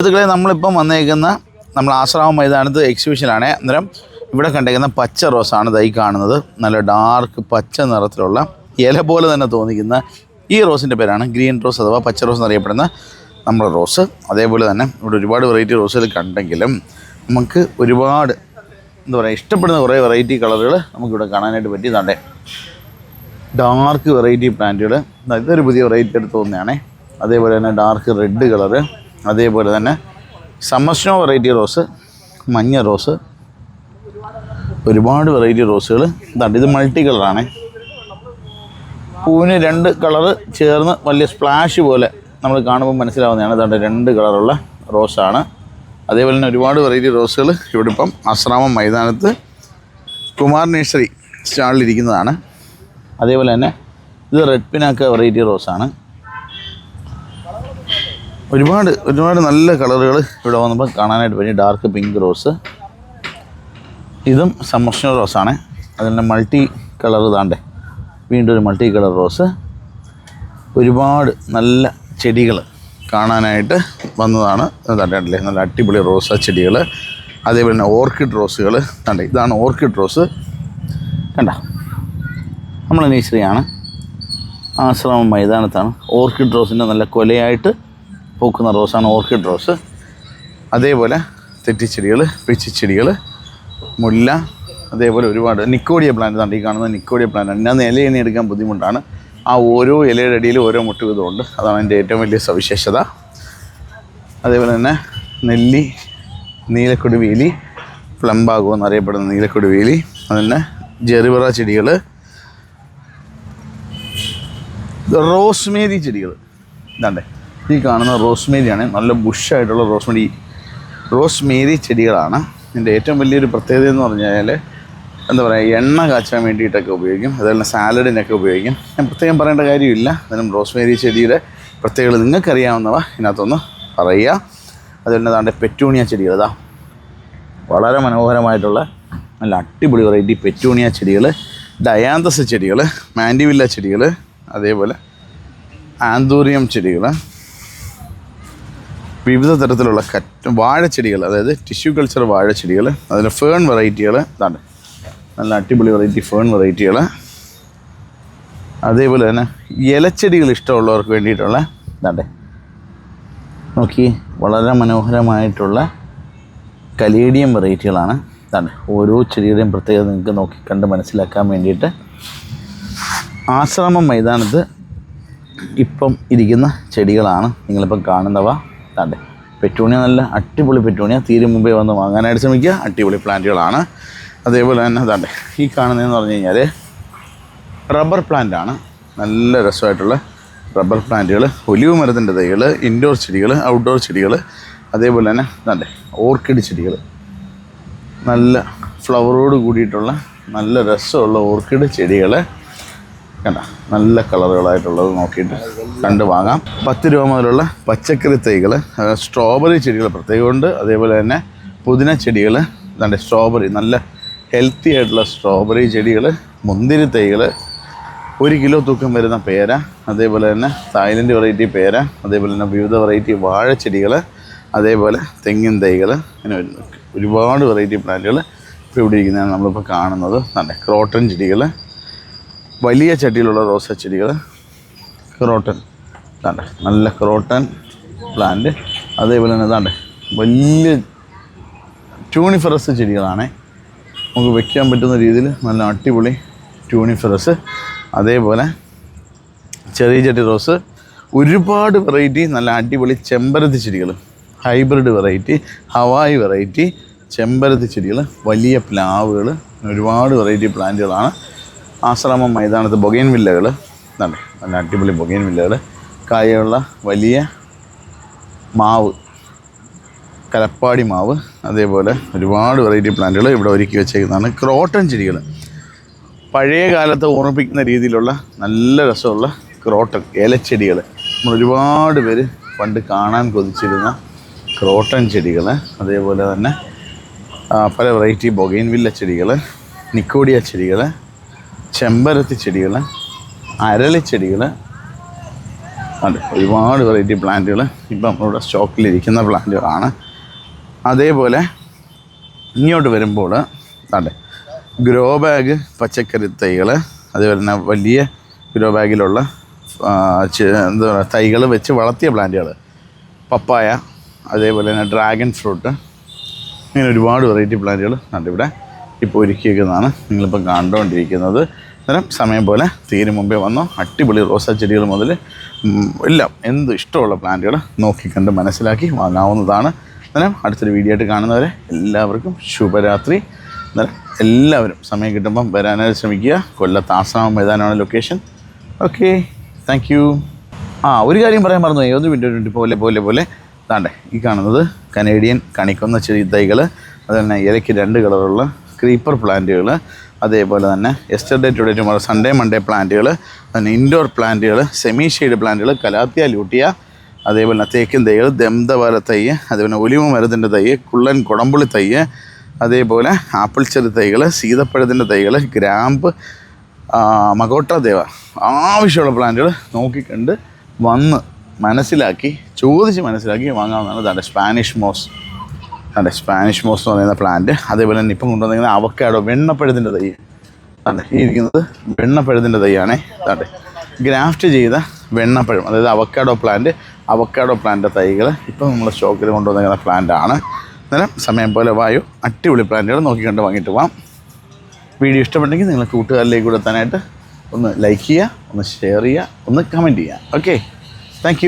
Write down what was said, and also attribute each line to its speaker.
Speaker 1: സുഹൃത്തുക്കളെ നമ്മളിപ്പം വന്നേക്കുന്ന നമ്മൾ ആശ്രാമം മൈതാനത്ത് എക്സിബിഷനാണ് അന്നേരം ഇവിടെ കണ്ടേക്കുന്ന പച്ച റോസാണ് തൈ കാണുന്നത്. നല്ല ഡാർക്ക് പച്ച നിറത്തിലുള്ള ഇല പോലെ തന്നെ തോന്നിക്കുന്ന ഈ റോസിന്റെ പേരാണ് ഗ്രീൻ റോസ് അഥവാ പച്ച റോസ് എന്നറിയപ്പെടുന്ന നമ്മുടെ റോസ്. അതേപോലെ തന്നെ ഇവിടെ ഒരുപാട് വെറൈറ്റി റോസുകൾ കണ്ടെങ്കിലും നമുക്ക് ഒരുപാട് എന്താ പറയുക ഇഷ്ടപ്പെടുന്ന കുറേ വെറൈറ്റി കളറുകൾ നമുക്കിവിടെ കാണാനായിട്ട് പറ്റിയതാണ്ടേ ഡാർക്ക് വെറൈറ്റി പ്ലാന്റുകൾ ഇതൊരു പുതിയ വെറൈറ്റി എടുത്ത് തോന്നുന്നതാണേ അതേപോലെ തന്നെ ഡാർക്ക് റെഡ് കളറ് അതേപോലെ തന്നെ സമസ്നോ വെറൈറ്റി റോസ് മഞ്ഞ റോസ് ഒരുപാട് വെറൈറ്റി റോസുകൾ ഇതാണ്ട് ഇത് മൾട്ടി കളറാണ് പൂവിന് രണ്ട് കളറ് ചേർന്ന് വലിയ സ്പ്ലാഷ് പോലെ നമ്മൾ കാണുമ്പോൾ മനസ്സിലാവുന്നതാണ്. ഇതാണ്ട് രണ്ട് കളറുള്ള റോസാണ് അതേപോലെ തന്നെ ഒരുപാട് വെറൈറ്റി റോസുകൾ ഇവിടെ ഇപ്പം ആശ്രാമം മൈതാനത്ത് കുമാർ നേഴ്സറി സ്റ്റാളിലിരിക്കുന്നതാണ്. അതേപോലെ തന്നെ ഇത് റെഡ് പിനാക്ക വെറൈറ്റി റോസാണ് ഒരുപാട് ഒരുപാട് നല്ല കളറുകൾ ഇവിടെ വന്നപ്പോൾ കാണാനായിട്ട് പറ്റി ഡാർക്ക് പിങ്ക് റോസ് ഇതും സമ്മർഷണൽ റോസാണ് അതിന്റെ മൾട്ടി കളർ ഇതാണ്ടേ. വീണ്ടും ഒരു മൾട്ടി കളർ റോസ് ഒരുപാട് നല്ല ചെടികൾ കാണാനായിട്ട് വന്നതാണ്. തണ്ടേ നല്ല അടിപൊളി റോസ ചെടികൾ. അതേപോലെ തന്നെ ഓർക്കിഡ് റോസുകൾ കണ്ടേ? ഇതാണ് ഓർക്കിഡ് റോസ് കണ്ട? നമ്മൾ നേഴ്സറിയാണ് ആശ്രമം മൈതാനത്താണ്. ഓർക്കിഡ് റോസിന്റെ നല്ല കൊലയായിട്ട് പൂക്കുന്ന റോസാണ് ഓർക്കിഡ് റോസ്. അതേപോലെ തെറ്റിച്ചെടികൾ പിച്ചിച്ചെടികൾ മുല്ല അതേപോലെ ഒരുപാട് നിക്കോഡിയ പ്ലാന്റ് തണ്ടി കാണുന്ന നിക്കോഡിയ പ്ലാന്റ്. ആണ് ഞാൻ ഇല എണ്ണി എടുക്കാൻ ബുദ്ധിമുട്ടാണ്. ആ ഓരോ ഇലയുടെ അടിയിൽ ഓരോ മുട്ട് വീതമുണ്ട്. അതാണ് എന്റെ ഏറ്റവും വലിയ സവിശേഷത. അതേപോലെ തന്നെ നെല്ലി നീലക്കൊടുവേലി പ്ലംബാഗോ എന്നറിയപ്പെടുന്ന നീലക്കൊടുവേലി അതന്നെ ജെറിവറ ചെടികൾ റോസ്മേരി ചെടികൾ ഇതാണ്ടേ. ഈ കാണുന്ന റോസ്മേരിയാണ്. നല്ല ബുഷായിട്ടുള്ള റോസ്മേരി. റോസ്മേരി ചെടികളാണ്. ഇതിന്റെ ഏറ്റവും വലിയൊരു പ്രത്യേകത എന്ന് പറഞ്ഞാൽ എന്താ പറയുക എണ്ണ കാച്ചാൻ വേണ്ടിയിട്ടൊക്കെ ഉപയോഗിക്കും. അതുപോലെ സാലഡിനൊക്കെ ഉപയോഗിക്കും. ഞാൻ പ്രത്യേകം പറയേണ്ട കാര്യമില്ല. എന്നാലും റോസ്മേരി ചെടിയുടെ പ്രത്യേകത. നിങ്ങൾക്കറിയാവുന്നവ ഇതിനകത്തൊന്ന് പറയുക. അതുപോലെ തന്നെ താണ്ടെ പെറ്റൂണിയ ചെടികൾ. ഇതാ വളരെ മനോഹരമായിട്ടുള്ള നല്ല അടിപൊളി വെറൈറ്റി പെറ്റൂണിയ ചെടികൾ. ഡയാന്തസ് ചെടികൾ മാൻഡിവില്ല ചെടികൾ അതേപോലെ ആന്തൂറിയം ചെടികൾ. വിവിധ തരത്തിലുള്ള വാഴച്ചെടികൾ അതായത് ടിഷ്യൂ കൾച്ചർ വാഴച്ചെടികൾ അതിൽ ഫേൺ വെറൈറ്റികൾ ഇതാണ്. നല്ല അടിപൊളി വെറൈറ്റി ഫേൺ വെറൈറ്റികൾ അതേപോലെ തന്നെ ഇലച്ചെടികൾ ഇഷ്ടമുള്ളവർക്ക് വേണ്ടിയിട്ടുള്ള ഇതാണ്ടേ. നോക്കി വളരെ മനോഹരമായിട്ടുള്ള കലേഡിയം വെറൈറ്റികളാണ് ഇതാണ്. ഓരോ ചെടിയുടെയും പ്രത്യേകത നിങ്ങൾക്ക് നോക്കി കണ്ട് മനസ്സിലാക്കാൻ വേണ്ടിയിട്ട് ആശ്രമം മൈതാനത്ത് ഇപ്പം ഇരിക്കുന്ന ചെടികളാണ് നിങ്ങളിപ്പം കാണുന്നവ. താണ്ടെ പെറ്റൂണിയ നല്ല അടിപൊളി പെറ്റൂണിയ തീരെ മുമ്പേ വന്ന് വാങ്ങാനായിട്ട് ശ്രമിക്കുക. അടിപൊളി പ്ലാന്റുകളാണ്. അതേപോലെ തന്നെ അതാണ്ട് ഈ കാണുന്നതെന്ന് പറഞ്ഞു കഴിഞ്ഞാൽ റബ്ബർ പ്ലാന്റ് ആണ് നല്ല രസമായിട്ടുള്ള റബ്ബർ പ്ലാന്റുകൾ ഒലിവ് മരത്തിന്റെ തൈകൾ ഇൻഡോർ ചെടികൾ ഔട്ട്ഡോർ ചെടികൾ അതേപോലെ തന്നെ അതാണ്ട് ഓർക്കിഡ് ചെടികൾ നല്ല ഫ്ലവറോട് കൂടിയിട്ടുള്ള നല്ല രസമുള്ള ഓർക്കിഡ് ചെടികൾ കണ്ട? നല്ല കളറുകളായിട്ടുള്ളത് നോക്കിയിട്ട് കണ്ട് വാങ്ങാം. പത്ത് രൂപ മുതലുള്ള പച്ചക്കറി തൈകൾ സ്ട്രോബെറി ചെടികൾ പ്രത്യേകമുണ്ട്. അതേപോലെ തന്നെ പുതിന ചെടികൾ ഇതാണ്ട് സ്ട്രോബെറി നല്ല ഹെൽത്തി ആയിട്ടുള്ള സ്ട്രോബെറി ചെടികൾ മുന്തിരി തൈകൾ ഒരു കിലോ തൂക്കം വരുന്ന പേര അതേപോലെ തന്നെ തായ്ലൻഡ് വെറൈറ്റി പേര അതേപോലെ തന്നെ വിവിധ വെറൈറ്റി വാഴച്ചെടികൾ അതേപോലെ തെങ്ങിൻ തൈകൾ അങ്ങനെ ഒരുപാട് വെറൈറ്റി പ്ലാന്റുകൾ ഇപ്പോൾ ഇവിടെ ഇരിക്കുന്നതാണ് നമ്മളിപ്പോൾ കാണുന്നത്. നല്ല ക്രോട്ടൺ ചെടികൾ വലിയ ചട്ടിയിലുള്ള റോസ ചെടികൾ ക്രോട്ടൻ. ഇതാണ്ട് നല്ല ക്രോട്ടൻ പ്ലാന്റ്. അതേപോലെ തന്നെ ഇതാണ്ട് വലിയ ട്യൂണിഫറസ് ചെടികളാണ്. നമുക്ക് വെക്കാൻ പറ്റുന്ന രീതിയിൽ നല്ല അടിപൊളി ട്യൂണിഫറസ്. അതേപോലെ ചെറിയ ചെടി റോസ്. ഒരുപാട് വെറൈറ്റി നല്ല അടിപൊളി ചെമ്പരത്തി ചെടികൾ ഹൈബ്രിഡ് വെറൈറ്റി ഹവായ് വെറൈറ്റി ചെമ്പരത്തി ചെടികൾ വലിയ പ്ലാവുകൾ ഒരുപാട് വെറൈറ്റി പ്ലാന്റുകളാണ്. ആശ്രമം മൈതാനത്ത് ബൊഗൈൻ വില്ലകൾ. ഇതാണ് നല്ല അടിപൊളി ബൊഗൈൻ വില്ലകൾ. കായുള്ള വലിയ മാവ് കലപ്പാടി മാവ് അതേപോലെ ഒരുപാട് വെറൈറ്റി പ്ലാന്റുകൾ ഇവിടെ ഒരുക്കി വെച്ചേക്കുന്നതാണ്. ക്രോട്ടൺ ചെടികൾ. പഴയ കാലത്ത് ഓർമ്മിപ്പിക്കുന്ന രീതിയിലുള്ള നല്ല രസമുള്ള ക്രോട്ടൺ ഇലച്ചെടികൾ നമ്മൾ ഒരുപാട് പേര് പണ്ട് കാണാൻ കൊതിച്ചിരുന്ന ക്രോട്ടൺ ചെടികൾ. അതേപോലെ തന്നെ പല വെറൈറ്റി ബൊഗൈൻ വില്ല ചെടികൾ നിക്കോഡിയ ചെടികൾ ചെമ്പരത്തി ചെടികൾ അരളിച്ചെടികൾ അതെ ഒരുപാട് വെറൈറ്റി പ്ലാന്റുകൾ ഇപ്പം നമ്മളിവിടെ സ്റ്റോക്കിലിരിക്കുന്ന പ്ലാന്റുകളാണ് അതേപോലെ ഇങ്ങോട്ട് വരുമ്പോൾ അതെ ഗ്രോ ബാഗ് പച്ചക്കറി തൈകൾ അതേപോലെ തന്നെ വലിയ ഗ്രോ ബാഗിലുള്ള എന്താ പറയുക തൈകൾ വെച്ച് വളർത്തിയ പ്ലാന്റുകൾ പപ്പായ അതേപോലെ തന്നെ ഡ്രാഗൺ ഫ്രൂട്ട് ഇങ്ങനെ ഒരുപാട് വെറൈറ്റി പ്ലാന്റുകൾ ഉണ്ട് ഇവിടെ. ഇപ്പോൾ ഒരുക്കിയേക്കുന്നതാണ് നിങ്ങളിപ്പോൾ കണ്ടുകൊണ്ടിരിക്കുന്നത്. അന്നേരം സമയം പോലെ തീരും മുമ്പേ വന്നോ? അടിപൊളി റോസാ ചെടികൾ മുതൽ എല്ലാം എന്ത് ഇഷ്ടമുള്ള പ്ലാന്റുകൾ നോക്കിക്കണ്ട് മനസ്സിലാക്കി വാങ്ങാവുന്നതാണ്. അന്നേരം അടുത്തൊരു വീഡിയോ ആയിട്ട് കാണുന്നവരെ എല്ലാവർക്കും ശുഭരാത്രി. അന്നേരം എല്ലാവരും സമയം കിട്ടുമ്പം വരാനായിട്ട് ശ്രമിക്കുക. കൊല്ലത്ത് ആശ്രമം മൈതാനമാണ് ലൊക്കേഷൻ ഓക്കെ താങ്ക് യു ആ ഒരു കാര്യം പറയാൻ മറന്നു ഒന്ന് വിട്ടു പോലെ പോലെ പോലെ. താണ്ടേ ഈ കാണുന്നത് കനേഡിയൻ കണിക്കൊന്ന ചെറിയ തൈകൾ അതുതന്നെ ഇലയ്ക്ക് രണ്ട് കളറുള്ള ക്രീപ്പർ പ്ലാന്റുകൾ അതേപോലെ തന്നെ yesterday today tomorrow Sunday Monday പ്ലാന്റുകൾ പിന്നെ ഇൻഡോർ പ്ലാന്റുകൾ സെമി ഷെയ്ഡ് പ്ലാന്റുകൾ കലാത്തിയ ലൂട്ടിയ അതേപോലെ തന്നെ തേക്കിൻ തൈകൾ ദന്തവാര തൈ അതേപോലെ ഒലിവ് മരത്തിന്റെ തൈ കുള്ളൻ കുടമ്പുളി തൈ അതേപോലെ ആപ്പിൾ ചെറു തൈകൾ സീതപ്പഴത്തിന്റെ തൈകൾ ഗ്രാമ്പ് മകോട്ട ദേവ ആവശ്യമുള്ള പ്ലാന്റുകൾ നോക്കിക്കണ്ട് വന്ന് മനസ്സിലാക്കി ചോദിച്ച് മനസ്സിലാക്കി വാങ്ങാവുന്നതാണ് ഇതാണ് സ്പാനിഷ് മോസ് അതെ സ്പാനിഷ് മോസ് എന്ന് പറയുന്ന പ്ലാന്റ് അതേപോലെ തന്നെ ഇപ്പം കൊണ്ടുവന്നിരിക്കുന്ന അവക്കാടോ വെണ്ണപ്പഴത്തിന്റെ തൈ. അതെ ഈ ഇരിക്കുന്നത് വെണ്ണപ്പഴത്തിന്റെ തൈയാണേ. അതെ ഗ്രാഫ്റ്റ് ചെയ്ത വെണ്ണപ്പഴം അതായത് അവക്കാടോ പ്ലാന്റ് അവക്കാടോ പ്ലാന്റ് തൈകൾ ഇപ്പം നമ്മൾ സ്റ്റോക്കിൽ കൊണ്ടുവന്നിരിക്കുന്ന പ്ലാന്റ് ആണ്. അന്നേരം സമയം പോലെ വായു അടിപൊളി പ്ലാന്റുകൾ നോക്കിക്കൊണ്ട് വാങ്ങിയിട്ട് പോവാം. വീഡിയോ ഇഷ്ടപ്പെട്ടെങ്കിൽ നിങ്ങൾ കൂട്ടുകാരിലേക്ക് കൂടെ തന്നെയായിട്ട് ഒന്ന് ലൈക്ക് ചെയ്യുക ഒന്ന് ഷെയർ ചെയ്യുക ഒന്ന് കമന്റ് ചെയ്യുക. Okay thank